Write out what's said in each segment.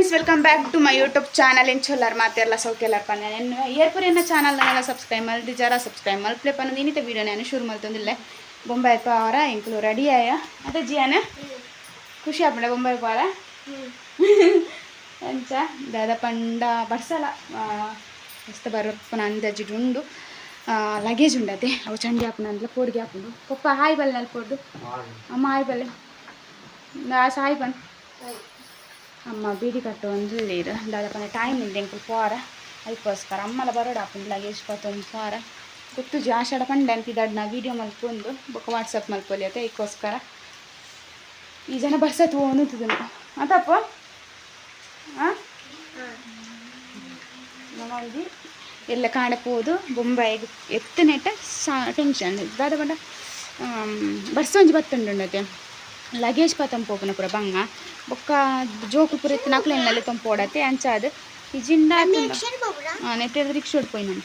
Friends welcome back to my YouTube channel ಎಂಚೊಲ್ಲಾರ ಮಾತೆಲ್ಲ ಸೌಖ್ಯಲ್ಲಾರ ಪನ್ನ నేను ಏರ್ಪುರಿ ಎನ್ನ ಚಾನಲ್ನೆಲ್ಲ ಸಬ್ಸ್ಕ್ರೈಬ್ ಸಬ್ಸ್ಕ್ರೈಬರ್ ಜರ ಸಬ್ಸ್ಕ್ರೈಬ್ ಮಲ್ಪ್ಲೆ ಅನ್ನೋದು ನೀನಿತ ವೀಡಿಯೋ ನಾನು ಶುರು ಮಲ್ತಂದಿಲ್ಲ ಬೊಂಬಾಯಿ ಪಾವರ ಇಂಕ್ಲು ರೆಡಿ ಆಯ ಅದೇ ಜಿಯಾನ. ಖುಷಿ ಆಪಂಡ ಬೊಂಬಾಯಿ ಪಾವರ ಅಂಚ ದಾದ ಪಂಡ ಬರ್ಸಲ. ಮಸ್ತ್ ಬರಪ್ಪನ ಅಂದಾಜಿಡು ಉಂಡು ಲಗೇಜ್ ಉಂಡತೆ. ಅವು ಚಂಡಿ ಹಾಪುನ ಅಂದ್ಲ ಪೋಡ್ಗೆ ಹಾಕೊಂಡು ಪಪ್ಪ ಹಾಯ್ ಬಲ್ಲೆ ಅಲ್ಲಿ ಪೋಡು ಅಮ್ಮ ಹಾಯ್ ಬಲ್ಲೆ. ಸಾಯ್ ಬನ್. ಅಮ್ಮ ಬೀಡಿ ಕಟ್ಟು ಇರು ದಾದಪ್ಪನ ಟೈಮ್ ಇಲ್ಲ ಎಂಕುಲು ಪೋರ. ಅದಕ್ಕೋಸ್ಕರ ಅಮ್ಮಲ ಬರೋಡ ಹಾಪುಂಡು ಲಗೇಜ್ ಪತ್ತೊಂದು ಫಾರ ಗೊತ್ತು ಜಿ ಆಷಾಢ ಪಂಡ ಅಂತಿದ್ದಾಡ್ ನಾ ವೀಡಿಯೋ ಮಲ್ಕೊಂಡು ಬೊಕ್ಕ ವಾಟ್ಸಪ್ ಇದಕ್ಕೋಸ್ಕರ ಈ ಜನ ಬರ್ಸತ್ ಓನುತ್ತಿದ್ದನು ಅದಪ್ಪ? ಹಾಂ ನಮ್ಮಲ್ಲಿ ಎಲ್ಲ ಕಾಣಪೋದು ಬೊಂಬೈ ಎತ್ತನೆಟ್ಟ ಸಾ ಟೆನ್ಷನ್ ದಾದ ಪಂಡ ಬರ್ಸೊಂಜಿ ಬತ್ತುಂಡುಂಡತೆ ಲಗೇಜ್ ಪತಂ ಪೋಪುನ ಪೂರ ಬಂಗ. ಬೊಕ್ಕ ಜೋಕು ಪೂರ ಎತ್ತಿನ ಅಕ್ಲೆನಲ್ಲಿ ತೊಂಪೋಡತ್ತೆ ಅಂಚಾದ ಈ ಜಿಂಡ ನೆತ್ತೆ ರಿಕ್ಷೋಡ್ ಪೋಯ್ ನಾನು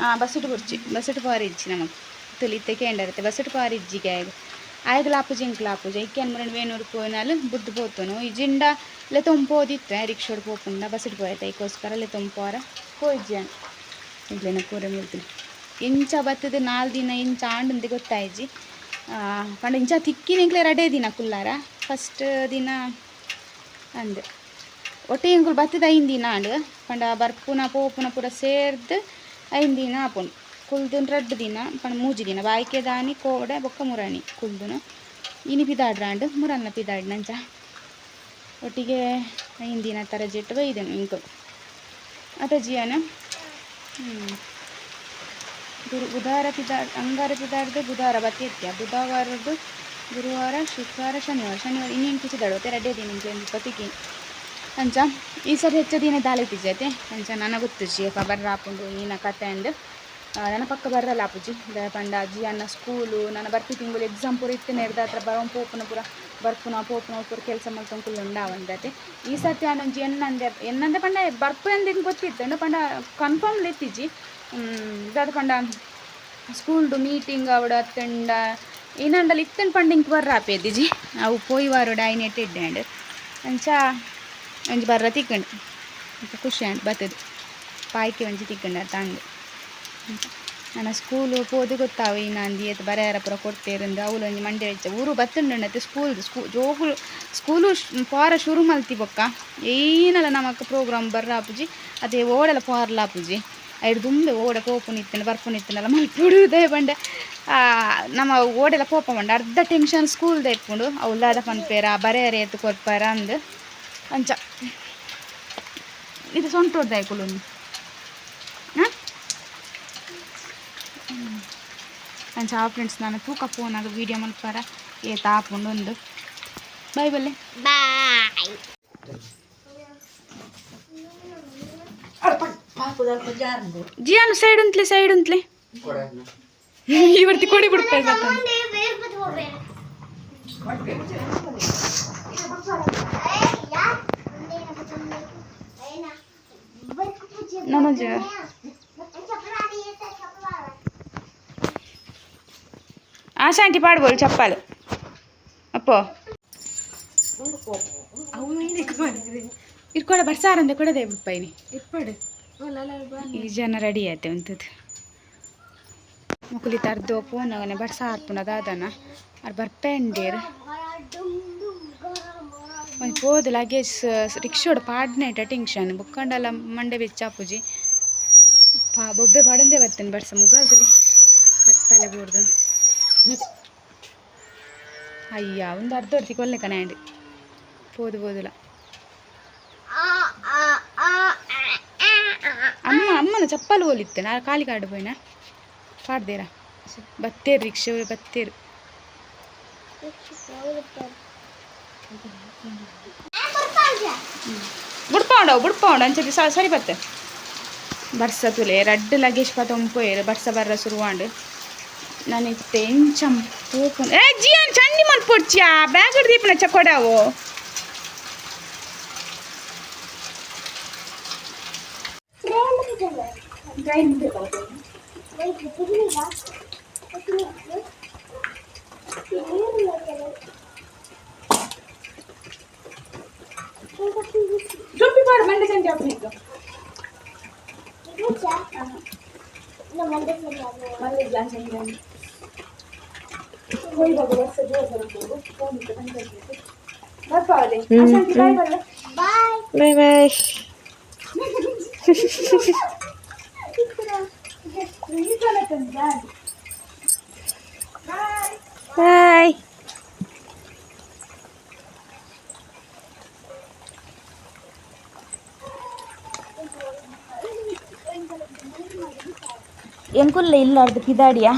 ಹಾಂ ಬಸ್ಸುಟ್ಟು ಬುರ್ಚಿ ಬಸ್ಸುಟ್ಟು ಪಾರಿ ಇಜ್ಜಿ ನಮಗೆ ತುಲಿತ್ತೆ ಕೇಂಡರತ್ತೆ ಬಸ್ಸುಟ್ಟು ಪಾರಿ ಇಜ್ಜಿಗೆ ಆಯ್ತು ಆಯ್ತು ಲಾಪುಜಿ ಇಂಕ್ ಲಾಪುಜಿ ಇಕ್ಕೆ ಅನ್ಮರಣ ವೇನೂರು ಪೋಯ್ನಾಲು ಬುದ್ದು ಪೋತನು ಈ ಜಿಂಡ ಲೆ ತೊಂಪೋದಿತ್ತೆ ರಿಕ್ಷೋಡ್ ಪೋಪುಂಡ ಬಸ್ಸುಟ್ಟು ಪೋಯ್ತಾ ಈಗೋಸ್ಕರ ಲೆ ತೊಂಪೋರ ಪೋಯ್ಜಿ ಅನ್ ಇಡ್ಲೇನ ಪೂರ ಹೇಳ್ತೀನಿ ಇಂಚ ಬತ್ತದ ನಾಲ್ ದಿನ ಇಂಚ ಆಂಡಂದು ಗೊತ್ತಾಯ್ಜಿ ಪಂಡ ಇಂಚ ತಿಕ್ಕಿನಿಂಕ್ಲೆ ರಡೇ ದಿನ ಕುಲ್ಲಾರ ಫಸ್ಟ್ ದಿನ ಅಂದೆ. ಒಟ್ಟೆ ಇಂಕುಲು ಬತ್ತದ ಐದು ದಿನ ಆಂಡ್ ಪಂಡ ಬರ್ಪುನ ಪೋಪುನ ಪೂರ ಸೇರ್ದು ಐದು ದಿನ ಆಪುಂಡು. ಕುಲ್ದುನ್ ರಡ್ಡ್ ದಿನ, ಪಂಡ ಮೂಜಿ ದಿನ. ಬಾಯ್ಕೆ ದಾನಿ, ಕೋಡೆ, ಬೊಕ್ಕ ಮುರಾಣಿ ಕುಲ್ದುನು. ಇನಿ ಪಿದಾಡ್ರಾಂಡು ಮುರನ್ನ ಪಿದಾಡ್ನಂಚ ಒಟ್ಟಿಗೆ ಐದು ದಿನ ತರ ಜೆಟ್ಟು ಬೈದನು ಇಂಕು ಅತ ಜೀವನ ಗುರು ಬುಧವಾರ ಪಿದಾಡ್, ಅಂಗಾರ ಪಿದಾಡ್ದು ಬುಧವಾರ ಬತ್ತಿತ್ಯ ಬುಧವಾರದ್ದು ಗುರುವಾರ, ಶುಕ್ರವಾರ, ಶನಿವಾರ. ಶನಿವಾರ ಇನ್ನೇನು ಕಿಚಿದಾಡು ರಡ್ಡೆ ದಿನ ಒಂದು ಪತಿಕಿ ಅಂಚ, ಈ ಸರಿ ಹೆಚ್ಚ ದಿನ ದಾಲೆ ಐತೆ ಅಂಚ, ನನಗೆ ಗೊತ್ತು ಜಿ ಬರ್ರ ರಾಪುಂಡು ಇನ ಕತೆ ಅಂದು. ನನ್ನ ಪಕ್ಕ ಬರಲ್ಲ ದ ಪಂಡ ಅಜ್ಜಿ ಅನ್ನ ಸ್ಕೂಲು, ನನ್ನ ಬರ್ತಿ ತಿಂಗಳು ಎಕ್ಸಾಮ್ ಪೂರ ಇತ್ತು, ನೆರೆದ ಹತ್ರ ಬರೋನ್ ಪೋಪುನ ಪೂರ, ಬರ್ಪುನ, ಪೋಪುನ ಪೂರ ಕೆಲಸ ಮಾಡ್ಕೊಂಡು ಉಂಡಾವಂದತೆ ಈ ಸರ್ತಿ ಆನೊಂಜಿ ಎನ್ನಂದೆ ಎನ್ನಂದೆ ಪಂಡ, ಬರ್ಪು ಅಂದಿನ ಗೊತ್ತಿತ್ತು. ಪಂಡ ಕನ್ಫರ್ಮ್ ಲೆತ್ತಿಜಿ ದಾದ ಪಂಡ ಸ್ಕೂಲ್ದು ಮೀಟಿಂಗ್ ಅವಡ, ಅತ್ತಂಡ ಏನಂಡಲ್ಲಿ ಇತ್ತೆನ್ ಇಂಕ್ ಬರ್ರ ಆಪೇದಿಜಿ ಅವು ಪೋಯಿ ವಾರೋಡ ಐನೆಟ್ ಅಂಡ್ ಅಂಚ ಒಂಜಿ ಬರ್ರ ತಿಕ್ಕಂಡು. ಅಂತ ಖುಷಿ ಅಂಡ್ ಬತ್ತದು. ಪಾಯ್ಕೆ ಒಂಜಿ ತಿಕ್ಕಂಡು ತಂದು ನನ್ನ ಸ್ಕೂಲು ಪೋದು ಗೊತ್ತಾವು, ಈ ಏತ್ ಎತ್ತು ಬರೆಯಾರ ಪೂರ ಕೊಡ್ತೇರಂದು. ಅವಳು ಒಂಜಿ ಮಂಡೆ ವೆಚ್ಚ ಊರು ಬತ್ತುಂಡು ಸ್ಕೂಲ್ದು ಸ್ಕೂ ಜೋಗುಲು ಸ್ಕೂಲು ಪೋರ ಶುರು ಮಲ್ತಿ ಬೊಕ್ಕ. ಏನಲ್ಲ ನಮಕ್ ಪ್ರೋಗ್ರಾಮ್ ಬರ್ರಾಪುಜಿ ಅದೇ ಓಡಲ ಪಾರ್ಲಾಪುಜಿ ಐದು ದುಂಬೆ ಓಡ ಪೋಪುನ ಇತ್ತನೆ ಬರ್ಪುನ ಇತ್ತನಲ್ಲ ಮಲ್ಪುಡುದೇ ಬಂಡೆ. ನಮ್ಮ ಓಡೆಲ್ಲ ಪೋಪ ಬಂಡ. ಅರ್ಧ ಟೆನ್ಷನ್ ಸ್ಕೂಲ್ದ ಇಟ್ಕೊಂಡು ಲಾದ ಪನ್ಪೇರ ಬರೆಯರೆ ಎತ್ತು ಕೊರ್ಪಾರ ಅಂದು ಅಂಚ. ಇದು ಕುಲು ಹಾಂ? ಅಂಚ, ಆ ಫ್ರೆಂಡ್ಸ್ ನಾನು ತೂಕ ಫೋನಾಗ ವೀಡಿಯೋ ಮಲ್ಪಾರ. ಏ, ತಾಪುಂಡು ಒಂದು ಬಾಯ್ ಬಲ್ಲೆ. ಜಿಯಾನು ಸೈಡ್ ಉಂತ್ಲೆ ಸೈಡ್ ಉಂತ್ಲೆ ಇವರ್ತಿ ಕೊಡಿ ಬಿಡ್ತಾ ನಮಜ ఆశాంటి పాడుకోవాలి చెప్పాలి అప్పో ಇದು ಕೂಡ ಬರ್ಸಾರಂದೆ ಕೊಡದೆ ಪೈನಿ ಈ ಜನ ರೆಡಿ ಆಯ್ತೆ ಅಂತದ್ದು. ಮುಕುಲಿ ತರ್ದು ಪೂನಗನೆ ಬರ್ಸಾರ್ ಪುನದ ಅದನ. ಅವ್ರ ಬರ್ಪೆಂಡೀರ್ ಒಂದು ಪೋದು ಲಗೇಜ್ ರಿಕ್ಷೋಡ್ ಪಾಡ್ನೇಟ ಟೆನ್ಷನ್ ಬುಕ್ಕಂಡಲ್ಲ ಮಂಡೆ ಬೆಚ್ಚಾಪುಜಿ ಪಾ, ಬೊಬ್ಬೆ ಪಡಂದೇ ಬರ್ತೇನೆ ಬರ್ಸ ಮುಗಾಗಲಿ ಹತ್ತಲೆ ಬೋರ್ದು. ಅಯ್ಯ, ಒಂದು ಅರ್ಧ ಹೊರ್ತಿ ಕೊಲ್ಲೆ ಕಣೆ ಹೋದು ಪೋದು ಚಪ್ಪಲು ಹೋಲಿತ್ತೆ ನಾನು ಕಾಲಿಗೆ ಆಡ್ಬೋಯ್ನ ಪಾಡ್ದೇರ ಬತ್ತೇರು ರಿಕ್ಷೆ ಬತ್ತೇರು ಬುಡ್ಪಾಂಡವು ಬುಡ್ಪಾಂಡ ಅಂಚೆ ಸರಿ ಬತ್ತೆ ಬರ್ಸ ತುಲೆ ರಡ್ಡ್ ಲಗೇಜ್ ಪತ್ತೊಂಪೋಯರು ಬರ್ಸ ಬರ್ರ ಶುರುವಾಂಡು ನಾನು ಇತ್ತೆ ಎಂಚಂ ಪೋಪು ಏ ಜಿಯನ್ ಚಂಡಿ ಮಲ್ಪೊಡ್ಚಿಯಾ ಬ್ಯಾಗ್ ಹಿಡ್ದೀಪನ ಚಕೊಡಾವು Thank you. ಆಪುನಿಕ್ಕು ಮಲ್ಲಿಗೆ ಗ್ಲಾಸ್ ಹೆಂಗೆ ಹೋಗಿ ಹೋಗು ವರ್ಷ ಜೋರು ಬರಬಹುದು ಫೋನ್ ಇಟ್ಟು ಬಂದಿರ್ಬೇಕು ಬರ್ಪಾವಲ್ಲಿ ಅಶಾಂತಿ ಬಾಯ್ ಬರಲ್ಲ ಬಾಯ್ ಬಾಯ್ ಬಾಯ್ ಎಂಕುಲ್ಲ ಇಲ್ಲಾರ್ದು ಪಿದಾಡಿಯ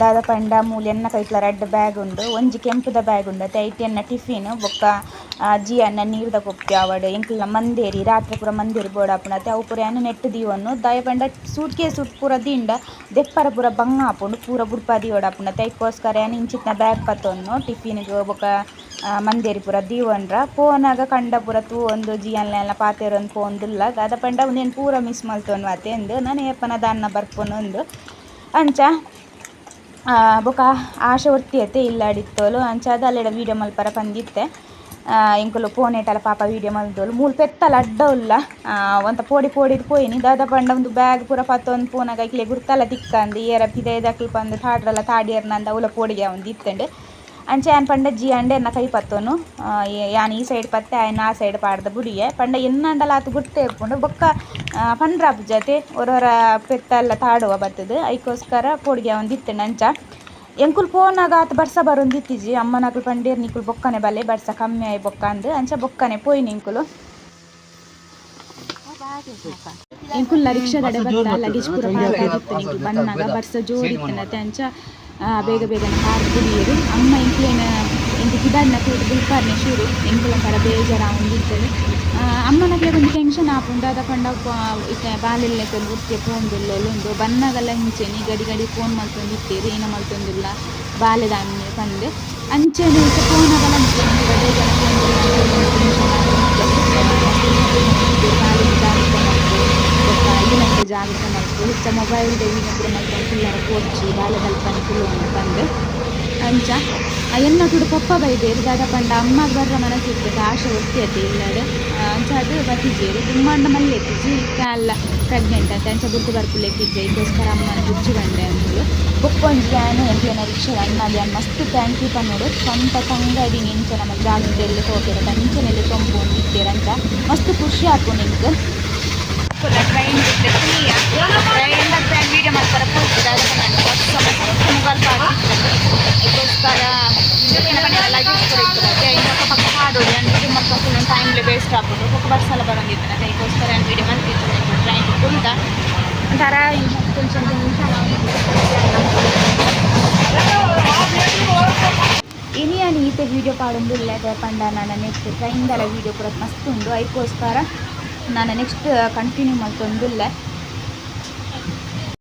ದಾದ ಪಂಡ ಮೂಲು ಎನ್ನ ಕೈಟ್ಲ ರೆಡ್ ಬ್ಯಾಗ್ ಉಂಡು, ಒಂಜಿ ಕೆಂಪುದ ಬ್ಯಾಗ್ ಉಂಡು ಅತೆ ಐಟಿ ಎನ್ನ ಟಿಫಿನ್ ಬೊಕ್ಕ ಅನ್ನ ನೀರ್ದ ಕೊಪ್ಪಿ ಆವಡ್ ಎಂಕಲ್ನ ಮಂದೇರಿ, ರಾತ್ರಿ ಪೂರ ಮಂದೇರಿ ಬೋಡಾಪುಂಡು ಅತೆ ಅವು ಪೂರ ಏನು ನೆಟ್ ದೀವೊಂದು ದಾಯ ಪಂಡ ಸೂಟ್ ಪೂರ ದಿಂಡ, ದೆಪ್ಪರ ಪೂರ ಬಂಗ ಆಪುಂಡು, ಪೂರ ಬುಡ್ಪ ದೀವೊಡಾಪುಂಡು ಅತೆ ಐಕೋಸ್ಕರ ಎನ್ನ ಇಂಚಿತ್ನ ಬ್ಯಾಗ್ ಪತ್ತೊಂದು ಟಿಫಿನ್ಗೆ ಬೊಕ ಮಂದೇರಿ ಪೂರ ದೀವೊಂಡ್ರ ಫೋನಾಗ ಕಂಡ ಪೂರ ತೂ ಒಂದು ಜಿಯನ್ಲೆಲ್ಲ ಪಾತೆರೊಂದು ಪೋವೊಂದುಲ್ಲ ದಾದ ಪಂಡ ಉಂದೆನ್ ಪೂರ ಮಿಸ್ ಮಲ್ತೊಂದು ಅತೆ ಎಂದು ನಾನು ಏಪನ ದಾನ್ನ ಬರ್ಪೊನು ಒಂದು ಅಂಚ ಬೊಕ ಆಶೆ ಒರ್ತಿಯತೆ ಇಲ್ಲಾಡಿತ್ತೋಲು. ಅಂಚ ಅದಲ್ಲೆಡ ವೀಡಿಯೋ ಮಲ್ಪರ ಪಂದಿತ್ತೆ. ಇಂಕುಲು ಪೋನೆಟಲ ಪಾಪ ವೀಡಿಯೋ ಮಲ್ದೋಲು ಮೂಲು ಪೆತ್ತಲ ಅಡ್ಡ ಉಲ್ಲ. ಆ, ಒಂತ ಪೋಡಿ ಪೋಡಿದ್ ಪೋಯಿನಿ. ದಾದ ಪಂಡ ಒಂದು ಬ್ಯಾಗ್ ಪೂರ ಪತ್ತೊಂದು ಪೂನಾಗ ಇಕ್ಲೆ ಗುರ್ತಲ ತಿಕ್ಕಂದು ಏರ ಪಿದೇದಕ್ಲು ದಕ್ಲು ಪಂದು ತಾಡ್ರಲ್ಲ ತಾಡಿಯರ್ನಂದ ಉಲ ಪೋಡಿಗೆ ಅವನು ಇತ್ತಂಡೆ. ಅಂಚ ಯಾನ್ ಪಂಡ ಜಿ ಅಂಡೆ ಎನ್ನ ಕೈ ಪತ್ತೋನು. ಯಾನ್ ಈ ಸೈಡ್ ಪತ್ತೆ ಆಯ್ನ ಆ ಸೈಡ್ ಪಾಡ್ದ ಬುಡಿಯೆ. ಪಂಡ ಎನ್ನಂಡಲ ಆತು ಗುರ್ತೆ ಇಪ್ಪುಂಡು. ಬೊಕ್ಕ ಆ, ಜೊತೆ ಹೊರ ಒರೊರ ಪೆತ್ತಲ್ಲ ತಾಡುವ ಬರ್ತದೆ ಐಕೋಸ್ಕರ ಪೋಡಿಗೆ ಅವನು ಇತ್ತಂಡೆ ಅಂಚ. ಎಂಕುಲ್ ಪೋನಾಗ ಆತ ಬರ್ಸ ಬರೋನ್ ದಿತ್ತಿಜಿ ಅಮ್ಮನಕುಲು ಪಂಡೇರ್ ನಿಕುಲು ಬೊಕ್ಕನೆ ಬಲೆ ಬರ್ಸ ಕಮ್ಮಿ ಆಯ್ ಬೊಕ್ಕ ಅಂದ್ ಅಂಚ ಬೊಕ್ಕನೆ ಪೋಯಿ ನಿಂಕುಲು. ಎಂಕುಲ್ಲ ರಿಕ್ಷಾದಡೆ ಬತ್ತ ಲಗೇಜ್ ಪೂರ ಪಾಕಾದಿತ್ತು ನಿಂಕುಲು ಬನ್ನಾಗ ಬರ್ಸ ಜೋಡಿತ್ತನತೆ ಅಂಚ. ಬೇಗ ಬೇಗನೆ ಹಾರು ಕುಡಿಯರು. ಅಮ್ಮ ಇಂಕ್ಲೇನ ಕೂತು ಬಿಲ್ಪಾರ್ನೆ ಶುರು. ಎಂಕುಲ ಪರ ಬೇಜಾರ ಒಂದಿರ್ತದೆ ಅಮ್ಮನಕ್ಲೆ ಒಂದು ಟೆನ್ಷನ್ ಆಪುಂಡು ಅದ ಪಂಡ ಇತ್ತ ಉತ್ತೆ ಪೋಂದುಲ್ಲ ಪೋಂದುಲ್ಲೊಂದು ಬನ್ನಗಲ್ಲ ಹಿಂಚೆನಿ ಗಡಿ ಗಡಿ ಫೋನ್ ಮಲ್ತೊಂದು ಇತ್ತೆರ್ ಏನ ಮಂತೊಂದುಲ್ಲ ಬಾಲೆದ ಅಮ್ಮೆ ಪಂದು ಅಂಚೆನೆ ಇತ್ತ ಫೋನಾಗಲ್ಲ ಬೇಜಾರ ಈನಂತೆ ಜಾಗ್ರತೆ ಮಾಡ್ತು ಹುಚ್ಚ ಮೊಬೈಲ್ ದೇವಿನ ಕೂಡ ಮಾಡ್ಕೊಂಡು ಪಿಲ್ಲರ ಕೋಚಿ ಬಾಲೆ ಕಲ್ಪನೆ ಬಂದು. ಅಂಚ ಎನ್ನ ಕೂಡ ಪಪ್ಪ ಬೈದೇರು ದಾದ ಪಂಡ ಅಮ್ಮ ಬರ್ರ ಮನಸ್ಸಿತ್ತು ಆಶೆ ಒತ್ತಿಯತ್ತೆ ಇಲ್ಲಡೆ. ಅಂಚ ಅದು ಬತ್ತಿಜೇರು ತುಂಬಂಡ ಮಲ್ಲಿ ಎತ್ತಿಜಿ ಅಲ್ಲ ಪ್ರೆಗ್ನೆಂಟ್ ಅಂತ ಅಂಚ ಬುಟ್ಟು ಬರ್ಪುಲ್ ಎತ್ತಿದ್ದೆ ಇದಕ್ಕೋಸ್ಕರ ಅಮ್ಮನ ಬುಚ್ಚಿ ಬಂಡೆ ಅಂದ್ರು ಬೊಕ್ಕೊಂಜಿ ಆನು ಎಂಟ್ಲೇನ ರಿಕ್ಷಾ ಅಣ್ಣಗೆ ಮಸ್ತ್ ಥ್ಯಾಂಕ್ ಯು ಪನ್ನೋಡು ಸ್ವಂತ ತಂಗಡಿ ನಿಂಚ ನಮ್ಮ ಜಾಗದಲ್ಲಿ ಹೋಗ್ತಾರೆ ಕಂಚನೆಲ್ಲಿ ತೊಂಬು ಇತ್ತೇರಂತ ಮಸ್ತ್ ಖುಷಿ ಆಯ್ತು ನಿಮ್ಗೆ ಟ್ರೈನ್ ಟ್ರೈನ್ ಟ್ರೈನ್ ವೀಡಿಯೋ ಮಾಡ್ತಾರೆ ಮೊಬೈಲ್ ಅದಕ್ಕೋಸ್ಕರ ಲಗೇಜ್ ಕೂಡ ಇರ್ತದೆ ಇನ್ನೊಂದು ಪಕ್ಕ ಹಾಡೋದು ನಾನು ವೀಡಿಯೋ ಮಾಡ್ಕೊಂಡು ಫುಲ್ ಟೈಮ್ಲಿ ವೇಸ್ಟ್ ಆಗ್ಬೋದು ಒಕ್ಕ ಬಸ್ ಎಲ್ಲ ಬರೋಂಗಿದ್ದಾನೆ ಅದಕ್ಕೋಸ್ಕರ ನಾನು ವೀಡಿಯೋ ಮಾಡ್ತಿದ್ದೀನಿ ಟ್ರೈನ್ ಕುಂತ ಒಂಥರ ಕೊಂಚ ಇನಿ అని ಈತೆ ವೀಡಿಯೋ ಪಾಡೊಂದುಲ್ಲ ಪಂಡ ನಾನು ನೆಕ್ಸ್ಟ್ ಟ್ರೈನ್ದಲ ವೀಡಿಯೋ ಕೂಡ ಮಸ್ತ್ ಉಂಡು ಅದಕ್ಕೋಸ್ಕರ ನಾನು ನೆಕ್ಸ್ಟ್ ಕಂಟಿನ್ಯೂ ಮಲ್ತೊಂದುಲ್ಲ